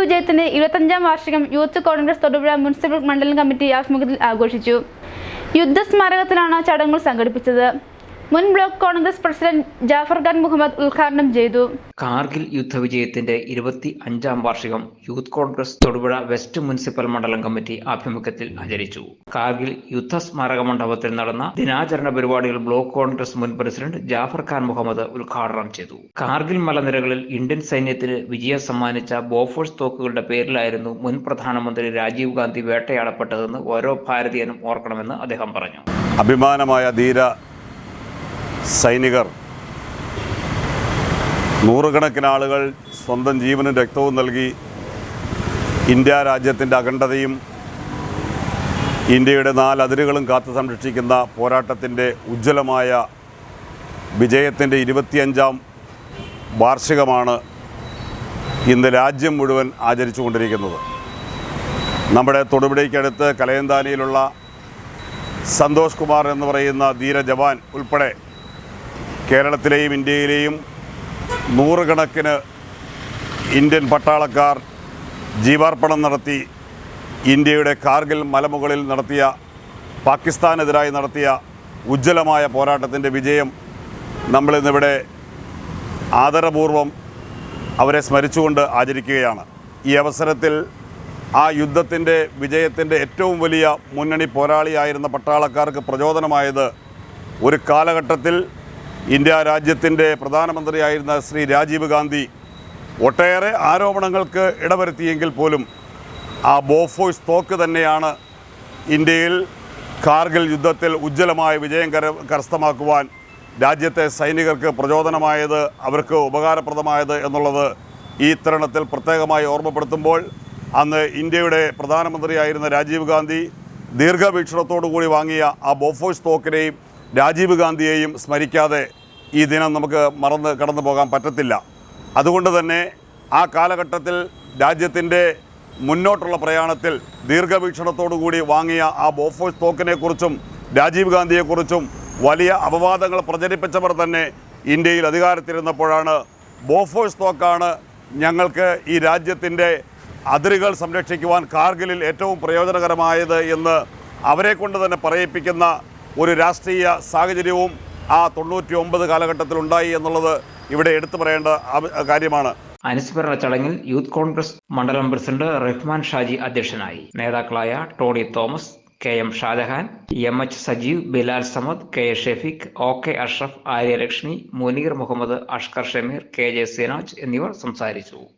യുദ്ധവിജയത്തിന്റെ ഇരുപത്തഞ്ചാം വാർഷികം youth Congress Thodupuzha municipal മണ്ഡലം കമ്മിറ്റി ആഭിമുഖ്യത്തിൽ ആഘോഷിച്ചു. യുദ്ധസ്മാരകത്തിലാണ് ചടങ്ങുകൾ സംഘടിപ്പിച്ചത്. മുൻ ബ്ലോക്ക് കോൺഗ്രസ് പ്രസിഡന്റ് ജാഫർ ഖാൻ മുഹമ്മദ് ഉദ്ഘാടനം ചെയ്തു. കാർഗിൽ യുദ്ധവിജയത്തിന്റെ ഇരുപത്തി അഞ്ചാം വാർഷികം youth Congress Thodupuzha west municipal മണ്ഡലം കമ്മിറ്റി ആഭിമുഖ്യത്തിൽ ആചരിച്ചു. കാർഗിൽ യുദ്ധ സ്മാരക മണ്ഡപത്തിൽ നടന്ന ദിനാചരണ പരിപാടികൾ ബ്ലോക്ക് കോൺഗ്രസ് മുൻ പ്രസിഡന്റ് ജാഫർ ഖാൻ മുഹമ്മദ് ഉദ്ഘാടനം ചെയ്തു. കാർഗിൽ മലനിരകളിൽ ഇന്ത്യൻ സൈന്യത്തിന് വിജയം സമ്മാനിച്ച ബോഫോഴ്സ് തോക്കുകളുടെ പേരിലായിരുന്നു മുൻ പ്രധാനമന്ത്രി രാജീവ് ഗാന്ധി വേട്ടയാടപ്പെട്ടതെന്ന് ഓരോ ഭാരതീയനും ഓർക്കണമെന്ന് അദ്ദേഹം പറഞ്ഞു. അഭിമാനമായ ധീര സൈനികർ. നൂറുകണക്കിന് ആളുകൾ സ്വന്തം ജീവനും രക്തവും നൽകി ഇന്ത്യ രാജ്യത്തിന്റെ അഖണ്ഡതയും ഇന്ത്യയുടെ നാല് അതിരുകളും കാത്തു സംരക്ഷിക്കുന്ന പോരാട്ടത്തിന്റെ ഉജ്ജ്വലമായ വിജയത്തിന്റെ ഇരുപത്തിയഞ്ചാം വാർഷികമാണ് ഇന്ന് രാജ്യം മുഴുവൻ ആചരിച്ചുകൊണ്ടിരിക്കുന്നത്. നമ്മുടെ തൊടുപുഴയ്ക്കടുത്ത് കലയന്താനിയിലുള്ള സന്തോഷ് കുമാർ എന്ന് പറയുന്ന ധീര ജവാൻ ഉൾപ്പെടെ കേരളത്തിലെയും ഇന്ത്യയിലെയും നൂറുകണക്കിന് ഇന്ത്യൻ പട്ടാളക്കാർ ജീവാർപ്പണം നടത്തി ഇന്ത്യയുടെ കാർഗിൽ മലമുകളിൽ നടത്തിയ പാകിസ്ഥാനെതിരായി നടത്തിയ ഉജ്ജ്വലമായ പോരാട്ടത്തിന്റെ വിജയം നമ്മളിന്നിവിടെ ആദരപൂർവം അവരെ സ്മരിച്ചുകൊണ്ട് ആചരിക്കുകയാണ്. ഈ അവസരത്തിൽ ആ യുദ്ധത്തിന്റെ വിജയത്തിന്റെ ഏറ്റവും വലിയ മുന്നണി പോരാളിയായിരുന്ന പട്ടാളക്കാർക്ക് പ്രചോദനമായത് ഒരു കാലഘട്ടത്തിൽ ഇന്ത്യ രാജ്യത്തിന്റെ പ്രധാനമന്ത്രിയായിരുന്ന ശ്രീ രാജീവ് ഗാന്ധി ഒട്ടേറെ ആരോപണങ്ങൾക്ക് ഇടവരുത്തിയെങ്കിൽ പോലും ആ ബോഫോയ്സ് തോക്ക് തന്നെയാണ് ഇന്ത്യയിൽ കാർഗിൽ യുദ്ധത്തിൽ ഉജ്ജ്വലമായ വിജയം കര കരസ്ഥമാക്കുവാൻ രാജ്യത്തെ സൈനികർക്ക് പ്രചോദനമായത് അവർക്ക് ഉപകാരപ്രദമായത് എന്നുള്ളത് ഈ തരുണത്തിൽ പ്രത്യേകമായി ഓർമ്മപ്പെടുത്തുമ്പോൾ അന്ന് ഇന്ത്യയുടെ പ്രധാനമന്ത്രിയായിരുന്ന രാജീവ് ഗാന്ധി ദീർഘവീക്ഷണത്തോടു കൂടി വാങ്ങിയ ആ ബോഫോയ്സ് തോക്കിനെയും രാജീവ് ഗാന്ധിയെയും സ്മരിക്കാതെ ഈ ദിനം നമുക്ക് മറന്ന് കടന്നു പോകാൻ പറ്റത്തില്ല. അതുകൊണ്ട് തന്നെ ആ കാലഘട്ടത്തിൽ രാജ്യത്തിന്റെ മുന്നോട്ടുള്ള പ്രയാണത്തിൽ ദീർഘവീക്ഷണത്തോടു കൂടി വാങ്ങിയ ആ ബോഫോഴ്സ് തോക്കിനെക്കുറിച്ചും രാജീവ് ഗാന്ധിയെക്കുറിച്ചും വലിയ അപവാദങ്ങൾ പ്രചരിപ്പിച്ചവർ തന്നെ ഇന്ത്യയിൽ അധികാരത്തിരുന്നപ്പോഴാണ് ബോഫോഴ്സ് തോക്കാണ് ഞങ്ങൾക്ക് ഈ രാജ്യത്തിന്റെ അതിരുകൾ സംരക്ഷിക്കുവാൻ കാർഗിലിൽ ഏറ്റവും പ്രയോജനകരമായത് എന്ന് അവരെക്കൊണ്ട് തന്നെ പറയിപ്പിക്കുന്ന ഒരു രാഷ്ട്രീയ സാഹചര്യവും ആ തൊണ്ണൂറ്റി ഒമ്പത് കാലഘട്ടത്തിൽ ഉണ്ടായി എന്നുള്ളത് ഇവിടെ എടുത്തു പറയേണ്ട കാര്യമാണ്. അനുസ്മരണ ചടങ്ങിൽ യൂത്ത് കോൺഗ്രസ് മണ്ഡലം പ്രസിഡന്റ് റഹ്മാൻ ഷാജി അധ്യക്ഷനായി. നേതാക്കളായ Tony Thomas K M Shajahan M H Sajeev Bilal Samad K A Shefeeq O K Ashraf Aryalakshmi Muneer Muhammad Ashkar Shameer K J Sinaj എന്നിവർ സംസാരിച്ചു.